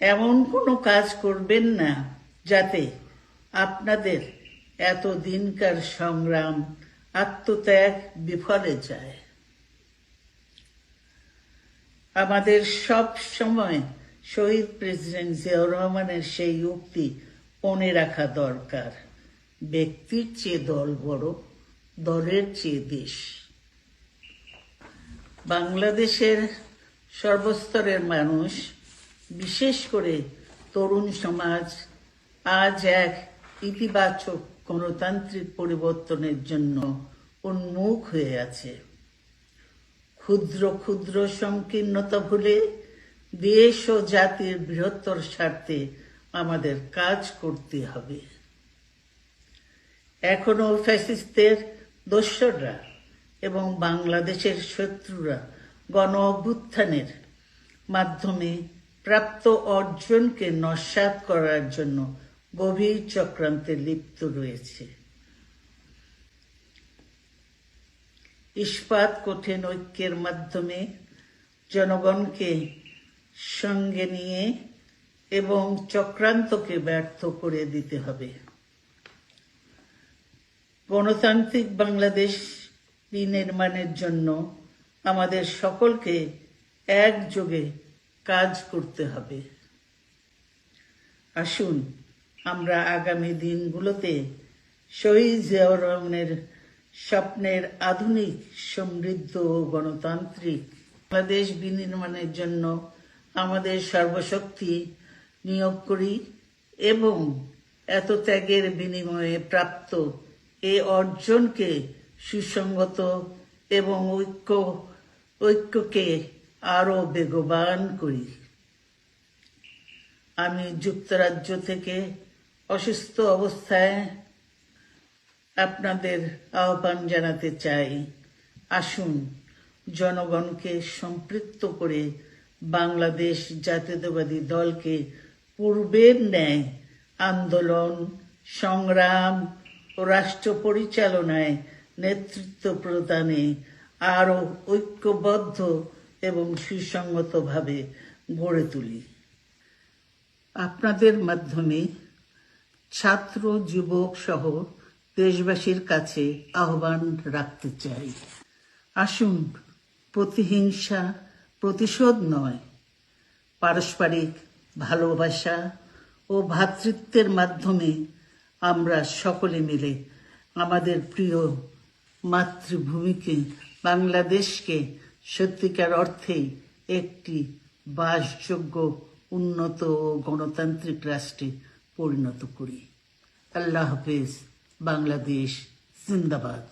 এমন কোনো কাজ করবেন না যাতে আপনাদের এত দিনকার সংগ্রাম আত্মত্যাগ বিফলে যায়। আমাদের সব সময় শহীদ প্রেসিডেন্ট জিয়াউর রহমানের সেই উক্তি মনে রাখা দরকার। ব্যক্তির চেয়ে দল বড়, দলের চেয়ে দেশ বাংলাদেশের সর্বস্তরের মানুষ বিশেষ করে তরুণ সমাজ আজ এক ইতিবাচক গণতান্ত্রিক পরিবর্তনের জন্য উন্মুখ হয়ে আছে। ক্ষুদ্র ক্ষুদ্র সংকীর্ণতা ভুলে দেশ ও জাতির বৃহত্তর স্বার্থে আমাদের কাজ করতে হবে। এখনও ফ্যাসিস্টদের দোসররা এবং বাংলাদেশের শত্রুরা গণ অভ্যুত্থানের মাধ্যমে প্রাপ্ত অর্জনকে নস্যাৎ করার জন্য গভীর চক্রান্তে লিপ্ত রয়েছে। ইস্পাত কঠিন ঐক্যের মাধ্যমে জনগণকে সঙ্গে নিয়ে এবং চক্রান্তকে ব্যর্থ করে দিতে হবে। গণতান্ত্রিক বাংলাদেশ বিনির্মাণের জন্য আমাদের সকলকে একযোগে কাজ করতে হবে। আসুন, আমরা আগামী দিনগুলোতে শহীদ জিয়াউর রহমানের স্বপ্নের আধুনিক, সমৃদ্ধ ও গণতান্ত্রিক বাংলাদেশ বিনির্মাণের জন্য আমাদের সর্বশক্তি নিয়োগ করি এবং এত ত্যাগের বিনিময়ে প্রাপ্ত এ অর্জনকে সুসংগত এবং ঐক্য, ঐক্যকে আরও বেগবান করি। আমি যুক্তরাজ্য থেকে অসুস্থ অবস্থায় আপনাদের আহ্বান জানাতে চাই। আসুন, জনগণকে সম্পৃক্ত করে বাংলাদেশ জাতীয়তাবাদী দলকে পূর্বের ন্যায় আন্দোলন, সংগ্রাম ও রাষ্ট্র পরিচালনায় নেতৃত্ব প্রদানে আরও ঐক্যবদ্ধ এবং সুসংগতভাবে গড়ে তুলি। আপনাদের মাধ্যমে ছাত্র, যুবক সহ দেশবাসীর কাছে আহ্বান রাখতে চাই। আসুন, প্রতিহিংসা প্রতিশোধ নয়, পারস্পরিক ভালোবাসা ও ভ্রাতৃত্বের মাধ্যমে আমরা সকলে মিলে আমাদের প্রিয় মাতৃভূমিকে, বাংলাদেশকে সত্যিকার অর্থেই একটি বাসযোগ্য উন্নত ও গণতান্ত্রিক রাষ্ট্রে পরিণত করি। আল্লাহ হাফেজ বাংলাদেশ জিন্দাবাদ।